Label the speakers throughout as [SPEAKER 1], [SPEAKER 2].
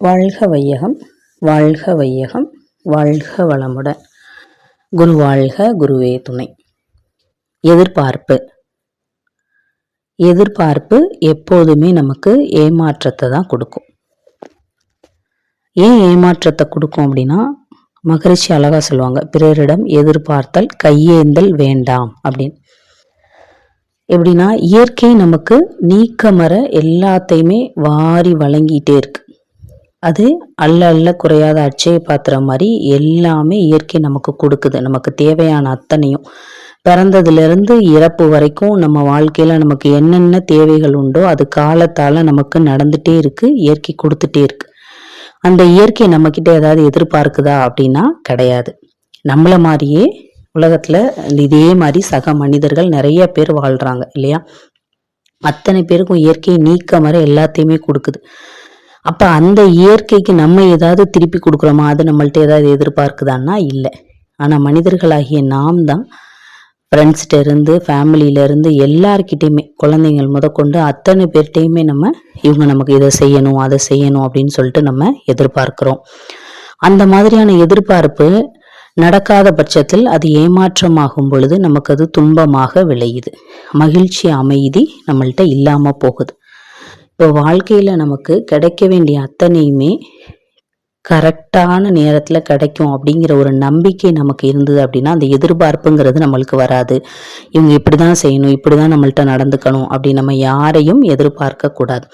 [SPEAKER 1] வாழ்க வையகம் வாழ்க வையகம் வாழ்க வளமுடன். குரு வாழ்க குருவே துணை. எதிர்பார்ப்பு. எதிர்பார்ப்பு எப்போதுமே நமக்கு ஏமாற்றத்தை தான் கொடுக்கும். ஏன் ஏமாற்றத்தை கொடுக்கும் அப்படின்னா மகரிஷி அழகாக சொல்லுவாங்க பிறரிடம் எதிர்பார்த்தல் கையேந்தல் வேண்டாம் அப்படின்னு. எப்படின்னா இயற்கை நமக்கு நீக்கமர எல்லாத்தையுமே வாரி வழங்கிட்டே இருக்கு. அது அல்ல அல்ல குறையாத அட்சய பாத்திரம் மாதிரி எல்லாமே இயற்கை நமக்கு கொடுக்குது. நமக்கு தேவையான அத்தனையும். பிறந்ததுலேருந்து இறப்பு வரைக்கும் நம்ம வாழ்க்கையில் நமக்கு என்னென்ன தேவைகள் உண்டோ அது காலத்தால் நமக்கு நடந்துகிட்டே இருக்குது இயற்கை கொடுத்துட்டே இருக்குது அந்த இயற்கை நம்மக்கிட்ட ஏதாவது எதிர்பார்க்குதா அப்படின்னா கிடையாது. நம்மளை மாதிரியே உலகத்தில் இதே மாதிரி சக மனிதர்கள் நிறைய பேர் வாழ்கிறாங்க இல்லையா? அத்தனை பேருக்கும் இயற்கை நீக்க மாதிரி எல்லாத்தையுமே கொடுக்குது. அப்போ அந்த இயற்கைக்கு நம்ம ஏதாவது திருப்பி கொடுக்குறோமா? அது நம்மள்ட்ட ஏதாவது எதிர்பார்க்குதான்னா இல்லை. ஆனால் மனிதர்களாகிய நாம் தான் ஃப்ரெண்ட்ஸ்கிட்ட இருந்து ஃபேமிலியிலேருந்து எல்லார்கிட்டையுமே குழந்தைங்கள் முதற்கொண்டு அத்தனை பேர்கிட்டையுமே நம்ம இவங்க நமக்கு இதை செய்யணும் அதை செய்யணும் அப்படின்னு சொல்லிட்டு நம்ம எதிர்பார்க்குறோம். அந்த மாதிரியான எதிர்பார்ப்பு நடக்காத பட்சத்தில் அது ஏமாற்றமாகும் பொழுது நமக்கு அது துன்பமாக விளையுது. மகிழ்ச்சி அமைதி நம்மள்கிட்ட இல்லாமல் போகுது. இப்போ வாழ்க்கையில் நமக்கு கிடைக்க வேண்டிய அத்தனையுமே கரெக்டான நேரத்தில் கிடைக்கும் அப்படிங்கிற ஒரு நம்பிக்கை நமக்கு இருந்தது அப்படின்னா அந்த எதிர்பார்ப்புங்கிறது நம்மளுக்கு வராது. இவங்க இப்படி தான் செய்யணும் இப்படி தான் நம்மள்கிட்ட நடந்துக்கணும் அப்படி நம்ம யாரையும் எதிர்பார்க்கக்கூடாது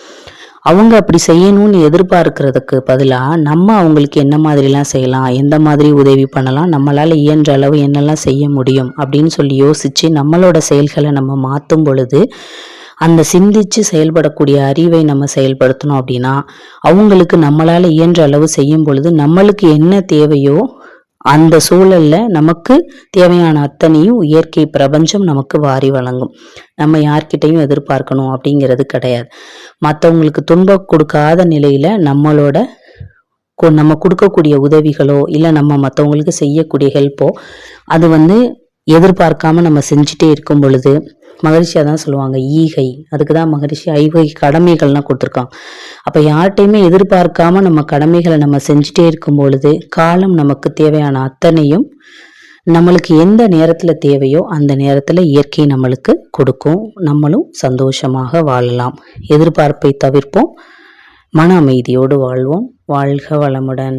[SPEAKER 1] அவங்க அப்படி செய்யணும்னு எதிர்பார்க்கறதுக்கு பதிலாக நம்ம அவங்களுக்கு என்ன மாதிரிலாம் செய்யலாம் எந்த மாதிரி உதவி பண்ணலாம் நம்மளால் இயன்ற அளவு என்னெல்லாம் செய்ய முடியும் அப்படின்னு சொல்லி யோசித்து நம்மளோட செயல்களை நம்ம மாற்றும் பொழுது அந்த சிந்திச்சு செயல்படக்கூடிய அறிவை நம்ம செயல்படுத்தணும் அப்படின்னா அவங்களுக்கு நம்மளால இயன்ற அளவு செய்யும் பொழுது நம்மளுக்கு என்ன தேவையோ அந்த சூழல்ல நமக்கு தேவையான அத்தனையும் இயற்கை பிரபஞ்சம் நமக்கு வாரி வழங்கும். நம்ம யார்கிட்டையும் எதிர்பார்க்கணும் அப்படிங்கிறது கிடையாது. மற்றவங்களுக்கு துன்பம் கொடுக்காத நிலையில நம்மளோட நம்ம கொடுக்கக்கூடிய உதவிகளோ இல்லை நம்ம மற்றவங்களுக்கு செய்யக்கூடிய ஹெல்ப்போ அது வந்து எதிர்பார்க்காம நம்ம செஞ்சுட்டே இருக்கும் பொழுது மகரிஷியாக தான் சொல்லுவாங்க. ஈகை. அதுக்கு தான் மகரிஷி ஐவகை கடமைகள்லாம் கொடுத்துருக்காங்க. அப்போ யார்கிட்டையுமே எதிர்பார்க்காம நம்ம கடமைகளை நம்ம செஞ்சுட்டே இருக்கும் பொழுது காலம் நமக்கு தேவையான அத்தனையும் நம்மளுக்கு எந்த நேரத்தில் தேவையோ அந்த நேரத்தில் இயற்கை நம்மளுக்கு கொடுக்கும். நம்மளும் சந்தோஷமாக வாழலாம். எதிர்பார்ப்பை தவிர்ப்போம். மன அமைதியோடு வாழ்வோம். வாழ்க வளமுடன்.